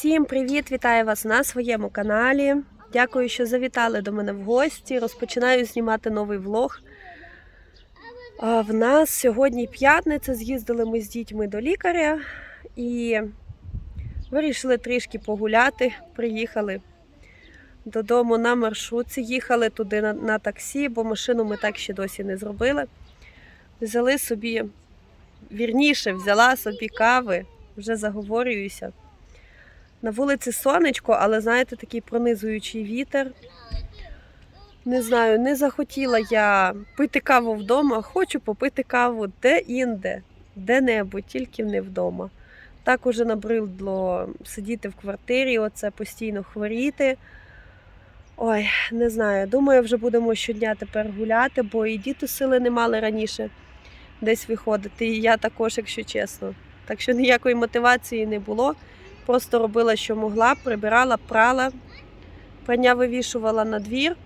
Всім привіт! Вітаю вас на своєму каналі. Дякую, що завітали до мене в гості. Розпочинаю знімати новий влог. В нас сьогодні п'ятниця. З'їздили ми з дітьми до лікаря і вирішили трішки погуляти. Приїхали додому на маршрутці. Їхали туди на, на таксі, бо машину ми так ще досі не зробили. Взяли собі, вірніше, взяла собі кави, вже заговорююся. На вулиці сонечко, але знаєте, такий пронизуючий вітер. Не знаю, не захотіла я пити каву вдома, хочу попити каву де-інде, де-небудь, тільки не вдома. Так уже набридло сидіти в квартирі, оце постійно хворіти. Ой, не знаю. Думаю, вже будемо щодня тепер гуляти, бо і діти сили не мали раніше десь виходити. І я також, якщо чесно. Так що ніякої мотивації не було. Просто робила, що могла, прибирала, прала, прання вивішувала на двір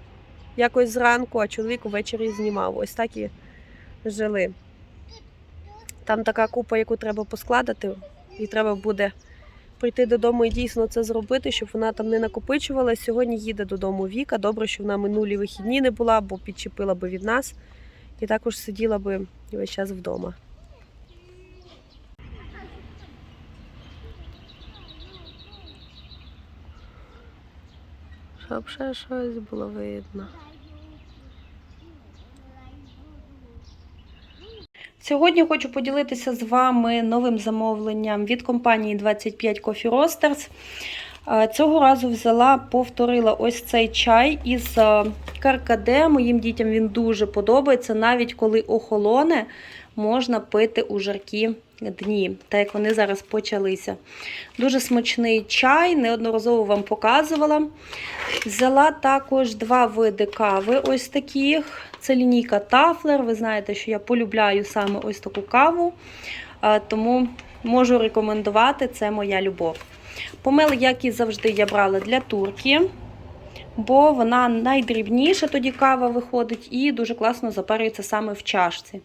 якось зранку, а чоловік увечері знімав. Ось так і жили. Там така купа, яку треба поскладати, і треба буде прийти додому і дійсно це зробити, щоб вона там не накопичувалась. Сьогодні їде додому Віка. Добре, що вона минулі вихідні не була, бо підчепила би від нас. І також сиділа би весь час вдома. Щоб ще щось було видно. Сьогодні хочу поділитися з вами новим замовленням від компанії 25 Coffee Roasters. Е, Цього разу взяла, повторила ось цей чай із е, каркаде. Моїм дітям він дуже подобається. Навіть коли охолоне, можна пити у жаркі дні, так як вони зараз почалися. Дуже смачний чай, неодноразово вам показувала. Взяла також два види кави, ось таких. Це лінійка Тафлер. Ви знаєте, що я полюбляю саме ось таку каву, тому можу рекомендувати, це моя любов. Помел, як і завжди, я брала для турки, бо вона найдрібніша тоді кава виходить і дуже класно запарюється саме в чашці.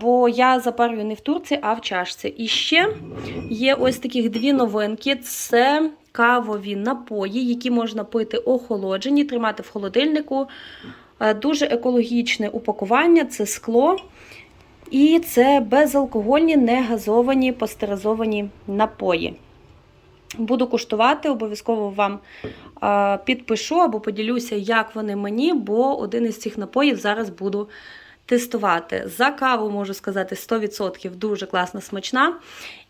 Бо я запарюю не в турці, а в чашці. І ще є ось таких дві новинки: це кавові напої, які можна пити охолоджені, тримати в холодильнику. Дуже екологічне упакування це скло. І це безалкогольні, негазовані, пастеризовані напої. Буду куштувати, обов'язково вам підпишу або поділюся, як вони мені, бо один із цих напоїв зараз буду тестувати. За каву можу сказати 100% дуже класна, смачна.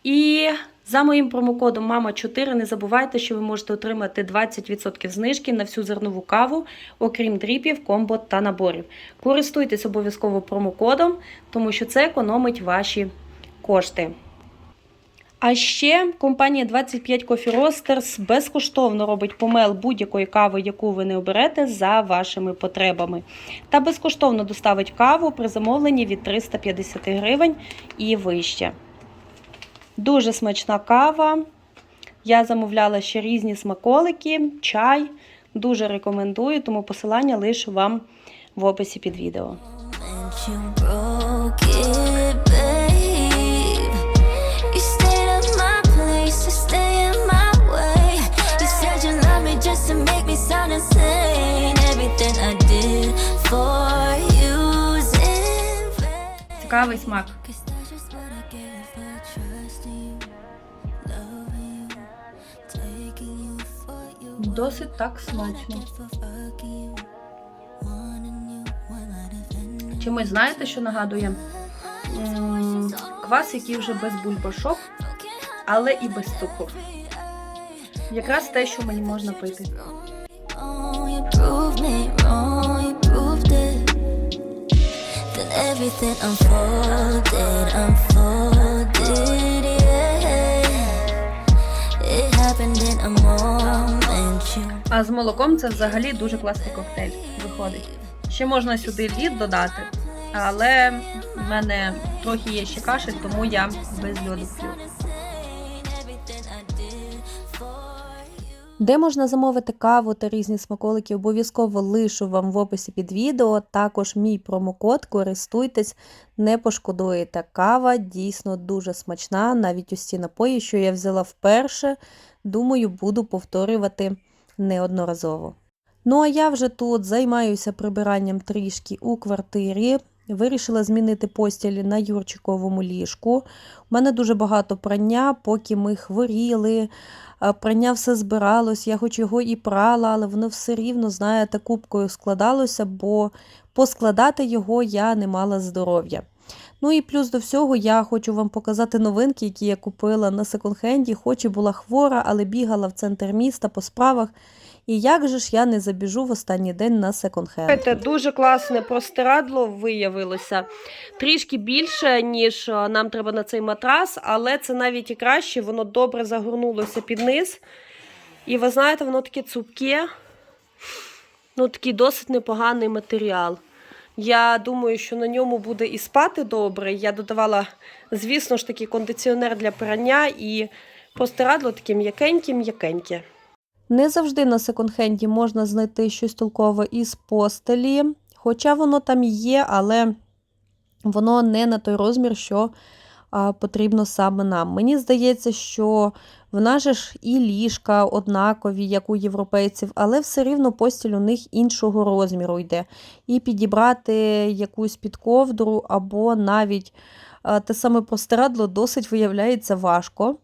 І за моїм промокодом Мама4 не забувайте, що ви можете отримати 20% знижки на всю зернову каву, окрім дріпів, комбо та наборів. Користуйтесь обов'язково промокодом, тому що це економить ваші кошти. А ще компанія 25 Coffee Roasters безкоштовно робить помел будь-якої кави, яку ви не оберете за вашими потребами. Та безкоштовно доставить каву при замовленні від 350 гривень і вище. Дуже смачна кава. Я замовляла ще різні смаколики, чай. Дуже рекомендую, тому посилання лишу вам в описі під відео. Wanting you when I defend Чимось знаєте, що нагадує? Квас, який вже без бульбашок, але і без цукру. Якраз те, що мені можна пити. Everything unfolded, unfolded, yeah. It happened in a moment. А з молоком це взагалі дуже класний коктейль виходить. Ще можна сюди лід додати, але в мене трохи є ще кашель, тому я без льоду п'ю. Де можна замовити каву та різні смаколики, обов'язково лишу вам в описі під відео. Також мій промокод, користуйтесь, не пошкодуєте. Кава дійсно дуже смачна, навіть ці напої, що я взяла вперше. думаю, буду повторювати неодноразово. Ну а я вже тут займаюся прибиранням трішки у квартирі. Вирішила змінити постілі на Юрчиковому ліжку. У мене дуже багато прання, поки ми хворіли, прання все збиралось, я хоч його і прала, але воно все рівно, знаєте, кубкою складалося, бо поскладати його я не мала здоров'я. Ну і плюс до всього я хочу вам показати новинки, які я купила на секонд-хенді, хоч і була хвора, але бігала в центр міста по справах. І як же ж я не забіжу в останній день на секонд-хенд? Це дуже класне простирадло виявилося. Трішки більше, ніж е, нам треба на цей матрас, але це навіть і краще, воно добре загорнулося під низ. І ви знаєте, воно таке цупке, ну такий досить непоганий матеріал. Я думаю, що на ньому буде і спати добре. Я додавала, звісно ж таки, кондиціонер для прання і простирадло таке м'якеньке-м'якеньке. Не завжди на секонд-хенді можна знайти щось толкове із постелі, хоча воно там є, але воно не на той розмір, що потрібно саме нам. Мені здається, що в нас ж і ліжка однакові, як у європейців, але все рівно постіль у них іншого розміру йде. І підібрати якусь підковдру або навіть те саме простирадло досить виявляється важко.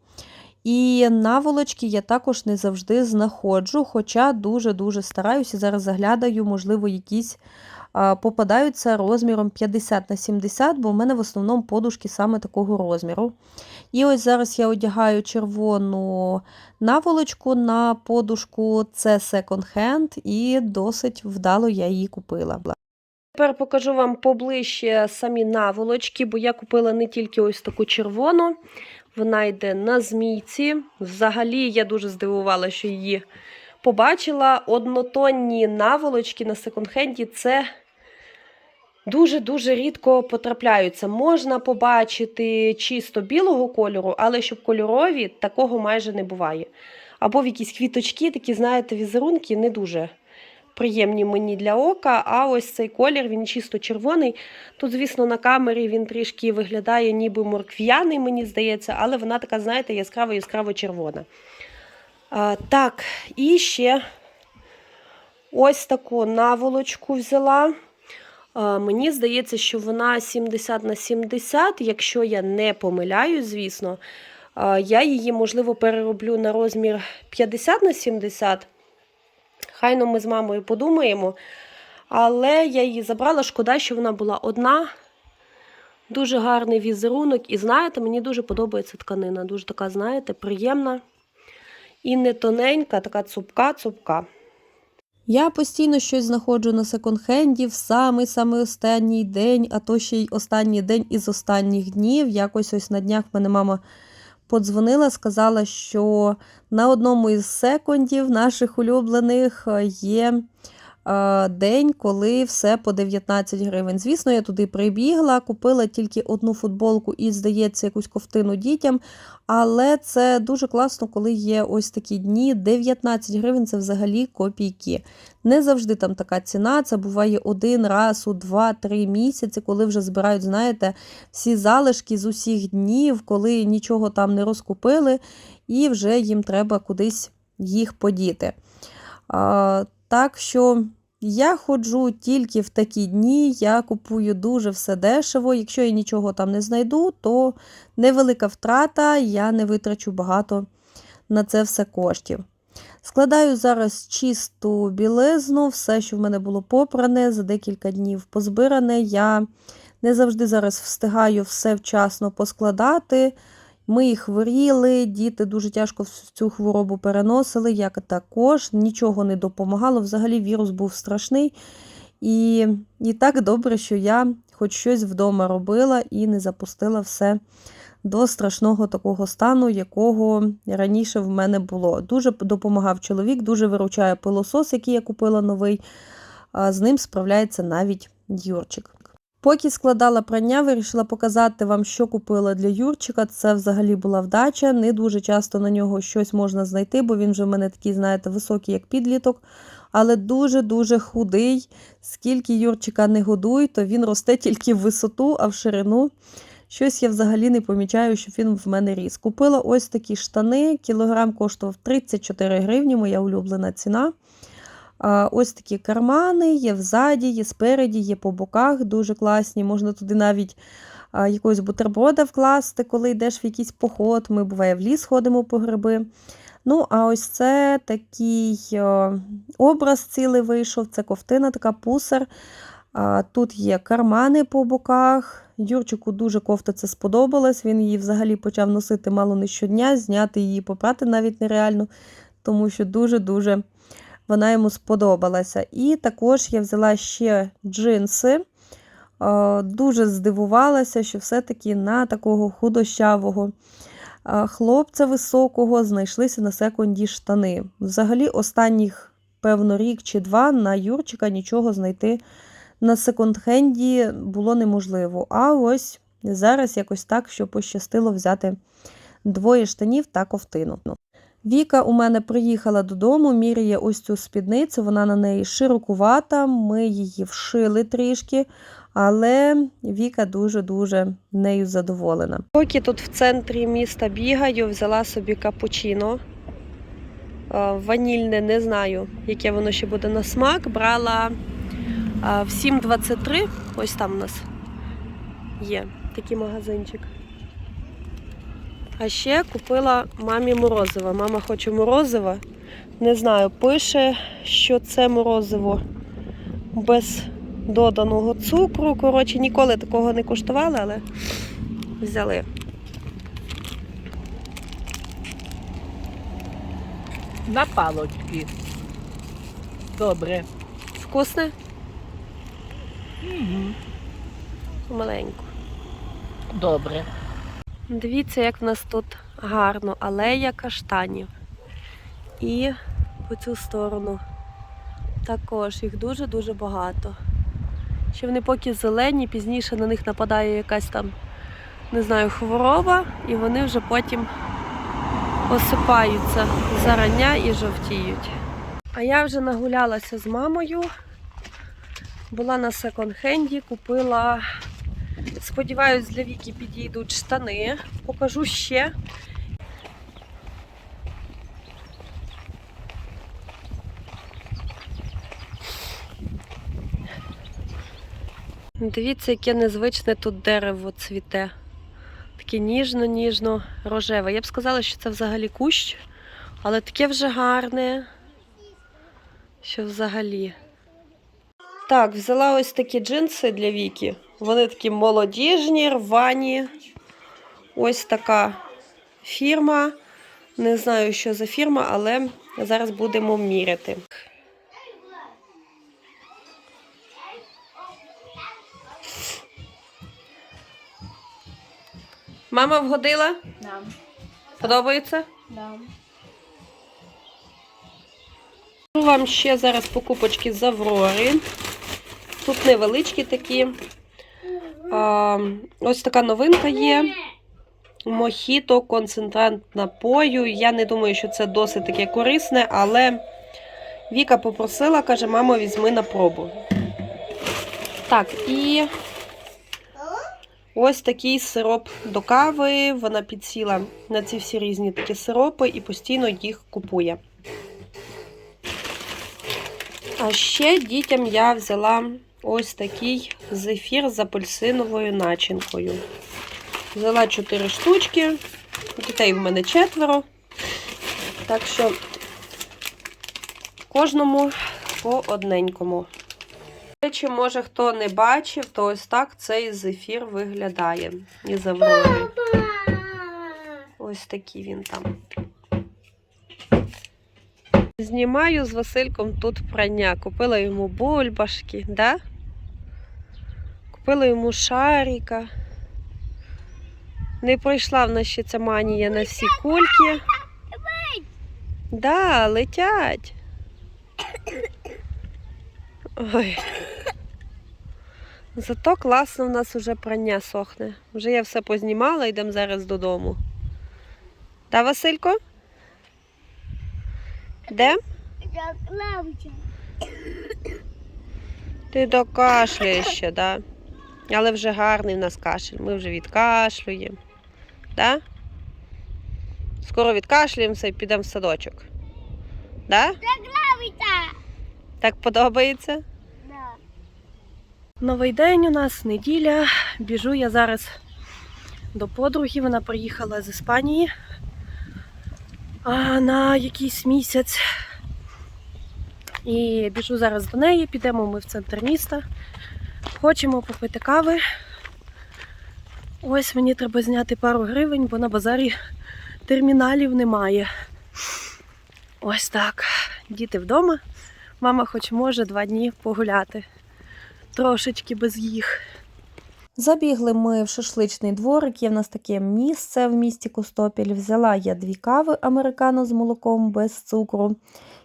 І наволочки я також не завжди знаходжу, хоча дуже-дуже стараюся. Зараз заглядаю, можливо, якісь попадаються розміром 50 на 70, бо в мене в основному подушки саме такого розміру. І ось зараз я одягаю червону наволочку на подушку, це секонд-хенд, і досить вдало я її купила. Тепер покажу вам поближче самі наволочки, бо я купила не тільки ось таку червону, вона йде на змійці. Взагалі, я дуже здивувала, що її побачила. Однотонні наволочки на секонд-хенді це дуже-дуже рідко потрапляються. Можна побачити чисто білого кольору, але щоб кольорові, такого майже не буває. Або в якісь квіточки, такі, знаєте, візерунки не дуже приємні мені для ока. А ось цей колір, він чисто червоний. Тут, звісно, на камері він трішки виглядає, ніби моркв'яний, мені здається, але вона така, знаєте, яскраво яскраво червона. А, так, і ще ось таку наволочку взяла. Мені здається, що вона 70 на 70, якщо я не помиляюсь, звісно. Я її, можливо, перероблю на розмір 50 на 70. Хайно ми з мамою подумаємо. Але я її забрала, шкода, що вона була одна. Дуже гарний візерунок. І знаєте, мені дуже подобається тканина. Дуже така, знаєте, приємна. І не тоненька, така цупка-цупка. Я постійно щось знаходжу на секонд-хенді в самий-самий останній день, а то ще й останній день із останніх днів. Якось ось на днях мене мама подзвонила, сказала, що на одному із секундів наших улюблених е, є день, коли все по 19 гривень. Звісно, я туди прибігла, купила тільки одну футболку і, здається, якусь ковтину дітям. Але це дуже класно, коли є ось такі дні. 19 гривень це взагалі копійки. Не завжди там така ціна. Це буває один раз у 2-3 місяці, коли вже збирають, знаєте, всі залишки з усіх днів, коли нічого там не розкупили, і вже їм треба кудись їх подіти. Так що я ходжу тільки в такі дні, я купую дуже все дешево. Якщо я нічого там не знайду, то невелика втрата, я не витрачу багато на це все коштів. Складаю зараз чисту білизну, все, що в мене було попране, за декілька днів позбиране. Я не завжди зараз встигаю все вчасно поскладати. Ми їх хворіли, діти дуже тяжко цю хворобу переносили, як також, нічого не допомагало. Взагалі вірус був страшний. І, і так добре, що я хоч щось вдома робила і не запустила все до страшного такого стану, якого раніше в мене було. Дуже допомагав чоловік, дуже виручає пилосос, який я купила новий. З ним справляється навіть Юрчик. Поки складала прання, вирішила показати вам, що купила для Юрчика. Це взагалі була вдача. Не дуже часто на нього щось можна знайти, бо він вже в мене такий, знаєте, високий, як підліток, але дуже-дуже худий. Скільки Юрчика не годуй, то він росте тільки в висоту, а в ширину Щось я взагалі не помічаю, щоб він в мене ріс. Купила ось такі штани. Кілограм коштував 34 гривні, моя улюблена ціна. Ось такі кармани, є взаді, є спереді, є по боках, дуже класні. Можна туди навіть якогось бутерброда вкласти, коли йдеш в якийсь поход. Ми буває в ліс ходимо по гриби. Ну, а ось це такий образ цілий вийшов. Це ковтина, така пусер. А, Тут є кармани по боках. Юрчику дуже кофта це сподобалась. Він її взагалі почав носити мало не щодня, зняти її, попрати навіть нереально, тому що дуже-дуже вона йому сподобалася. І також я взяла ще джинси. Е, Дуже здивувалася, що все-таки на такого худощавого е, хлопця високого знайшлися на секунді штани. Взагалі, останніх, певно, рік чи два на Юрчика нічого знайти на секонд-хенді було неможливо. А ось зараз якось так, що пощастило взяти двоє штанів та ковтину. Віка у мене приїхала додому, міряє ось цю спідницю, вона на неї широкувата, ми її вшили трішки, але Віка дуже-дуже нею задоволена. Поки тут в центрі міста бігаю, взяла собі капучино. Е, Ванільне, не знаю, яке воно ще буде на смак. Брала е, в 7,23, ось там у нас є такий магазинчик. А ще купила мамі морозиво. Мама хоче морозиво. Не знаю, пише, що це морозиво без доданого цукру. Коротше, ніколи такого не куштували, але взяли. На палочки. Добре. Вкусне? Угу. Маленько. Добре. Дивіться, як в нас тут гарно. Алея каштанів. І по цю сторону також їх дуже-дуже багато. Ще вони поки зелені, пізніше на них нападає якась там, не знаю, хвороба, і вони вже потім осипаються зарання і жовтіють. А я вже нагулялася з мамою. Була на секонд-хенді, купила Сподіваюсь, для Віки підійдуть штани. Покажу ще. Дивіться, яке незвичне тут дерево цвіте. Таке ніжно-ніжно рожеве. Я б сказала, що це взагалі кущ, але таке вже гарне, що взагалі. Так, взяла ось такі джинси для Віки. Вони такі молодіжні, рвані. Ось така фірма. Не знаю, що за фірма, але зараз будемо міряти. Мама вгодила? Да. Подобається? Да. Вам ще зараз покупочки з Аврори. Тут невеличкі такі. А, ось така новинка є. Мохіто, концентрант напою. Я не думаю, що це досить таке корисне, але Віка попросила, каже, мамо, візьми на пробу. Так, і ось такий сироп до кави. Вона підсіла на ці всі різні такі сиропи і постійно їх купує. А ще дітям я взяла ось такий зефір з апельсиновою начинкою. Взяла 4 штучки. Дітей в мене четверо. Так що кожному по одненькому. Речі, може хто не бачив, то ось так цей зефір виглядає із Аврори. Ось такий він там. Знімаю з Васильком тут прання. Купила йому бульбашки, да? Купила йому шарика. Не пройшла в нас ще ця манія на всі кульки. Да, летять. Ой. Зато класно в нас вже прання сохне. Вже я все познімала, йдемо зараз додому. Да, Василько? Де? Ти докашляєш ще, да? Але вже гарний в нас кашель. Ми вже відкашлюємо. Да? Скоро відкашлюємося і підемо в садочок. Да? Так подобається? Новий день у нас, неділя. Біжу я зараз до подруги. Вона приїхала з Іспанії а, на якийсь місяць. І біжу зараз до неї, підемо ми в центр міста. Хочемо попити кави. Ось мені треба зняти пару гривень, бо на базарі терміналів немає. Ось так. Діти вдома. Мама хоч може два дні погуляти. Трошечки без їх. Забігли ми в шашличний дворик. Є в нас таке місце в місті Костопіль. Взяла я дві кави американо з молоком без цукру.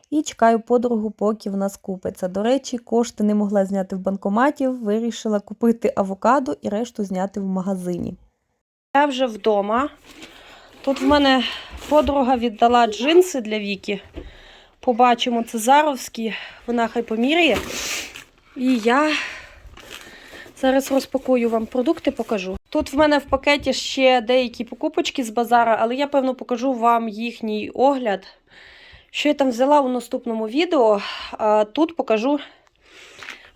І чекаю подругу, поки в нас купиться. До речі, кошти не могла зняти в банкоматі, вирішила купити авокадо і решту зняти в магазині. Я вже вдома. Тут в мене подруга віддала джинси для Віки. Побачимо, це заровські. Вона хай поміряє. І я зараз розпакую вам продукти, покажу. Тут в мене в пакеті ще деякі покупочки з базара, але я, певно, покажу вам їхній огляд. Що я там взяла у наступному відео. Тут покажу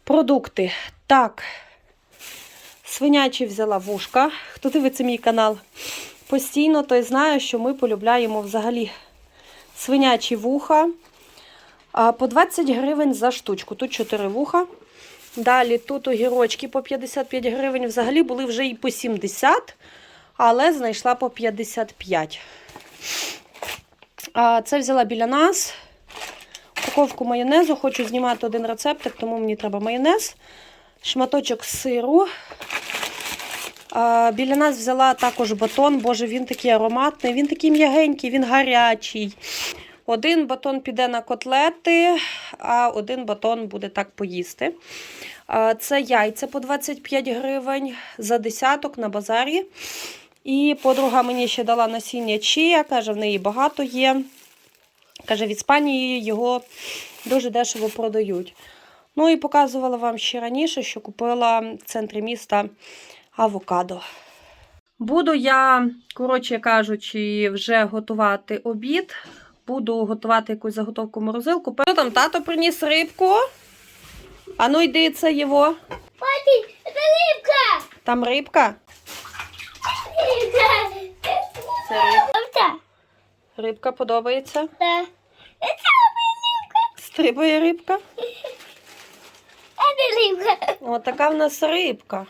продукти. Так, свинячі взяла вушка. Хто дивиться мій канал постійно, той знає, що ми полюбляємо взагалі свинячі вуха. По 20 гривень за штучку. Тут 4 вуха. Далі тут огірочки по 55 гривень. Взагалі були вже і по 70, але знайшла по 55. Це взяла біля нас. Упаковку майонезу. Хочу знімати один рецептик, тому мені треба майонез. Шматочок сиру. Біля нас взяла також батон. Боже, він такий ароматний, він такий м'ягенький, він гарячий. Один батон піде на котлети, а один батон буде так поїсти. Це яйця по 25 гривень за десяток на базарі. І подруга мені ще дала насіння чия, каже, в неї багато є. Каже, в Іспанії його дуже дешево продають. Ну і показувала вам ще раніше, що купила в центрі міста авокадо. Буду я, коротше кажучи, вже готувати обід. Буду готувати якусь заготовку морозилку. Що там тато приніс рибку? А ну йди, це його. Папі, це рибка! Там рибка. Рибка! Це рибка. Рибка подобається. Та. Це Стрибає рибка. рибка. О, така в нас рибка.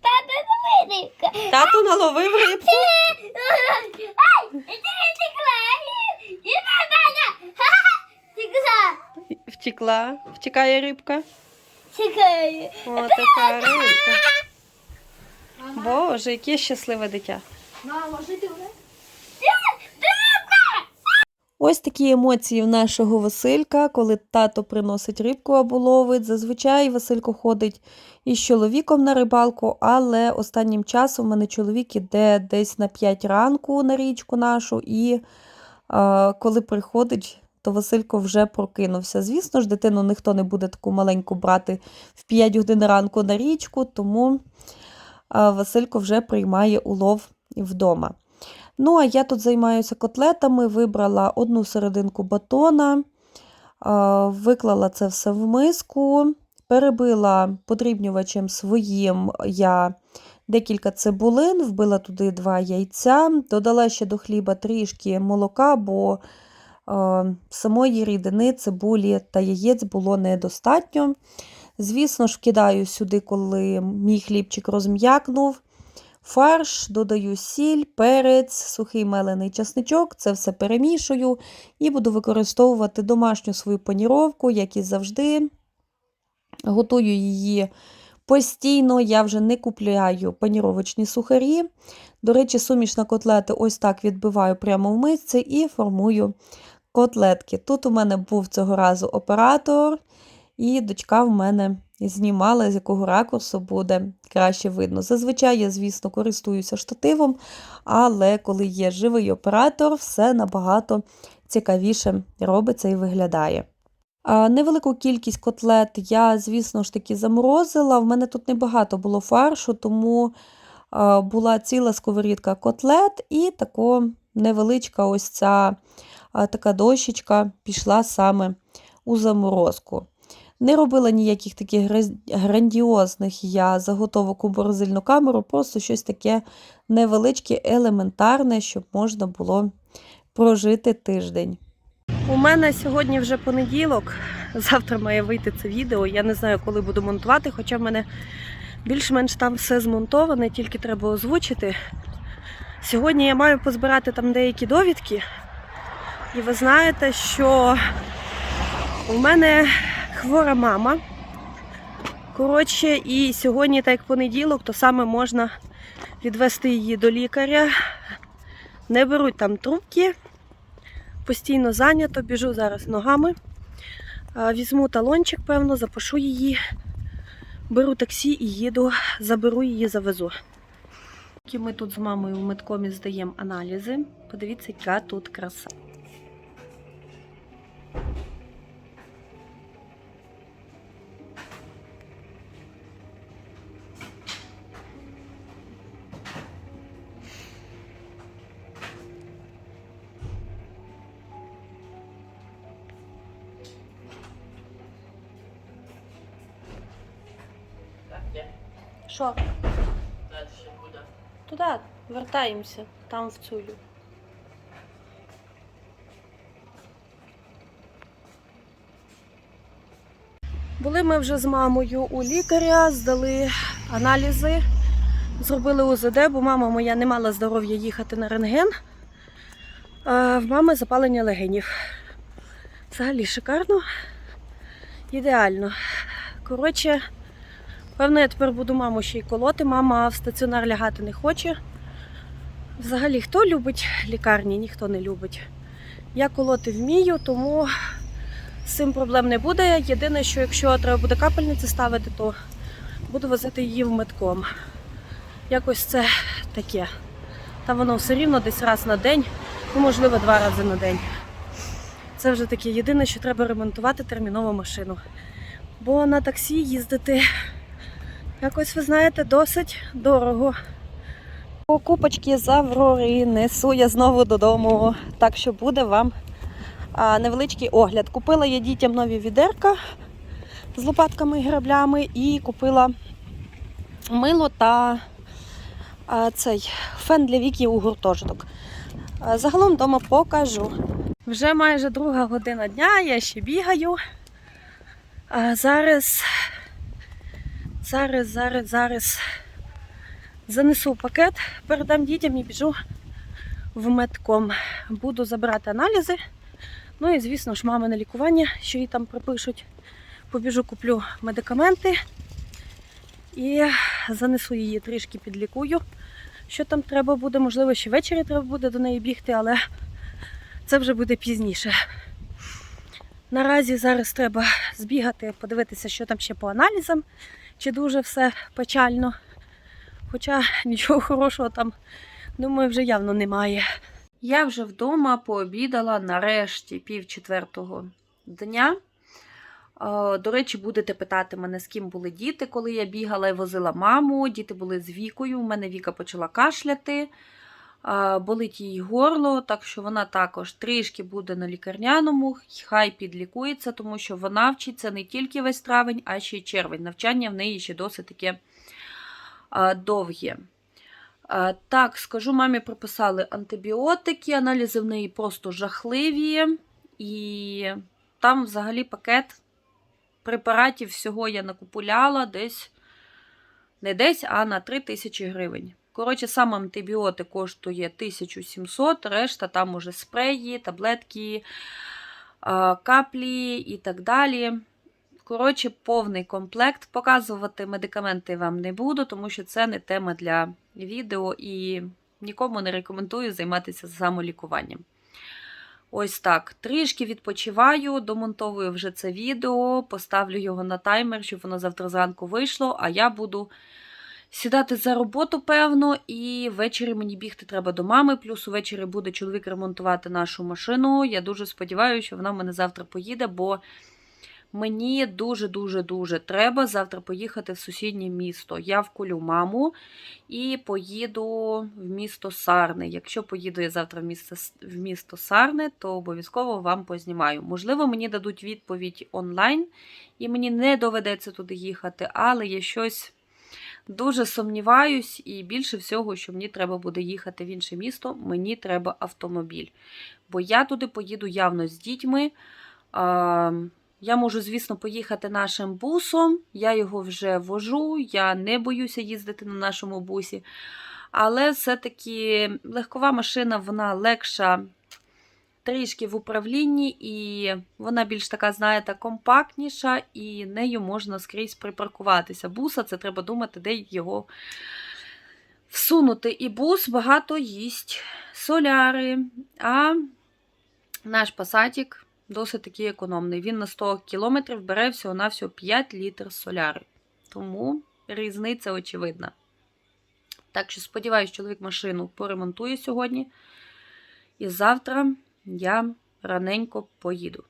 Папа, рибка. Тато наловив рибку. Втекла. Втікає рибка. Чекай. О, така рибка. Боже, яке щасливе дитя. Ось такі емоції в нашого Василька, коли тато приносить рибку або ловить. Зазвичай Василько ходить із чоловіком на рибалку, але останнім часом в мене чоловік іде десь на 5 ранку на річку нашу, і е, коли приходить, то Василько вже прокинувся. Звісно ж, дитину ніхто не буде таку маленьку брати в 5 годин ранку на річку, тому Василько вже приймає улов вдома. Ну, а я тут займаюся котлетами, вибрала одну серединку батона, виклала це все в миску, перебила подрібнювачем своїм я декілька цибулин, вбила туди два яйця, додала ще до хліба трішки молока, бо самої рідини, цибулі та яєць було недостатньо. Звісно ж, кидаю сюди, коли мій хлібчик розм'якнув. Фарш, додаю сіль, перець, сухий мелений часничок, це все перемішую і буду використовувати домашню свою паніровку, як і завжди. Готую її постійно, я вже не купляю паніровочні сухарі. До речі, суміш на котлети ось так відбиваю прямо в мисці і формую котлетки. Тут у мене був цього разу оператор, і дочка в мене знімала, з якого ракурсу буде краще видно. Зазвичай я, звісно, користуюся штативом, але коли є живий оператор, все набагато цікавіше робиться і виглядає. Невелику кількість котлет я, звісно ж таки, заморозила. В мене тут небагато було фаршу, тому була ціла сковорідка котлет і тако невеличка ось ця така дощечка пішла саме у заморозку. Не робила ніяких таких грандіозних я заготовок у морозильну камеру, просто щось таке невеличке, елементарне, щоб можна було прожити тиждень. У мене сьогодні вже понеділок. Завтра має вийти це відео. Я не знаю, коли буду монтувати, хоча в мене більш-менш там все змонтоване, тільки треба озвучити. Сьогодні я маю позбирати там деякі довідки. І ви знаєте, що у мене хвора мама. Коротше, і сьогодні, так як понеділок, то саме можна відвести її до лікаря. Не беруть там трубки, постійно зайнято, біжу зараз ногами. Візьму талончик, певно, запишу її, беру таксі і їду, заберу її, завезу. Ми тут з мамою в медкомі здаємо аналізи. Подивіться, яка тут краса. Вертаємося, там в цю. Були ми вже з мамою у лікаря, здали аналізи, зробили УЗД, бо мама моя не мала здоров'я їхати на рентген. А в мами запалення легенів. Взагалі шикарно, ідеально. Коротше, Певно, я тепер буду маму ще й колоти. Мама в стаціонар лягати не хоче. Взагалі, хто любить лікарні, ніхто не любить. Я колоти вмію, тому з цим проблем не буде. Єдине, що якщо треба буде капельниці ставити, то буду возити її в медком. Якось це таке. Там воно все рівно десь раз на день, ну, можливо, два рази на день. Це вже таке єдине, що треба ремонтувати терміново машину. Бо на таксі їздити Якось, ви знаєте, досить дорого. Покупочки з Аврори несу я знову додому, так що буде вам невеличкий огляд. Купила я дітям нові відерка з лопатками і граблями і купила мило та цей фен для віки у гуртожиток. Загалом вдома покажу. Вже майже друга година дня, я ще бігаю. А зараз Зараз, зараз, зараз занесу пакет, передам дітям і біжу в медком. Буду забирати аналізи. Ну і, звісно ж, мами на лікування, що їй там пропишуть. Побіжу, куплю медикаменти і занесу її трішки підлікую. Що там треба буде, можливо, ще ввечері треба буде до неї бігти, але це вже буде пізніше. Наразі зараз треба збігати, подивитися, що там ще по аналізам чи дуже все печально. Хоча нічого хорошого там, думаю, вже явно немає. Я вже вдома пообідала нарешті пів четвертого дня. Е, До речі, будете питати мене, з ким були діти, коли я бігала і возила маму. Діти були з вікою. У мене Віка почала кашляти, е, болить їй горло, так що вона також трішки буде на лікарняному, хай підлікується, тому що вона вчиться не тільки весь травень, а ще й червень. Навчання в неї ще досить таке довге. Е, Так, скажу, мамі прописали антибіотики, аналізи в неї просто жахливі. І там взагалі пакет препаратів всього я накупуляла десь не десь, а на 3 тисячі гривень. Коротше, сам антибіотик коштує 1700, решта там уже спреї, таблетки, каплі і так далі. Коротше, повний комплект. Показувати медикаменти вам не буду, тому що це не тема для відео і нікому не рекомендую займатися самолікуванням. Ось так. Трішки відпочиваю, домонтовую вже це відео, поставлю його на таймер, щоб воно завтра зранку вийшло, а я буду сідати за роботу, певно, і ввечері мені бігти треба до мами. Плюс увечері буде чоловік ремонтувати нашу машину. Я дуже сподіваюся, що вона в мене завтра поїде, бо Мені дуже-дуже-дуже треба завтра поїхати в сусіднє місто. Я вкулю маму і поїду в місто Сарни. Якщо поїду я завтра в місто, в місто Сарни, то обов'язково вам познімаю. Можливо, мені дадуть відповідь онлайн, і мені не доведеться туди їхати, але я щось дуже сумніваюсь, і більше всього, що мені треба буде їхати в інше місто, мені треба автомобіль. Бо я туди поїду явно з дітьми. Я можу, звісно, поїхати нашим бусом. Я його вже вожу, я не боюся їздити на нашому бусі. Але все-таки легкова машина, вона легша трішки в управлінні, і вона більш така, знаєте, компактніша, і нею можна скрізь припаркуватися. Буса це треба думати, де його всунути. І бус багато їсть соляри. А наш пасатік досить такий економний. Він на 100 кілометрів бере всього-навсього 5 літрів соляри. Тому різниця очевидна. Так що сподіваюся, чоловік машину поремонтує сьогодні. І завтра я раненько поїду.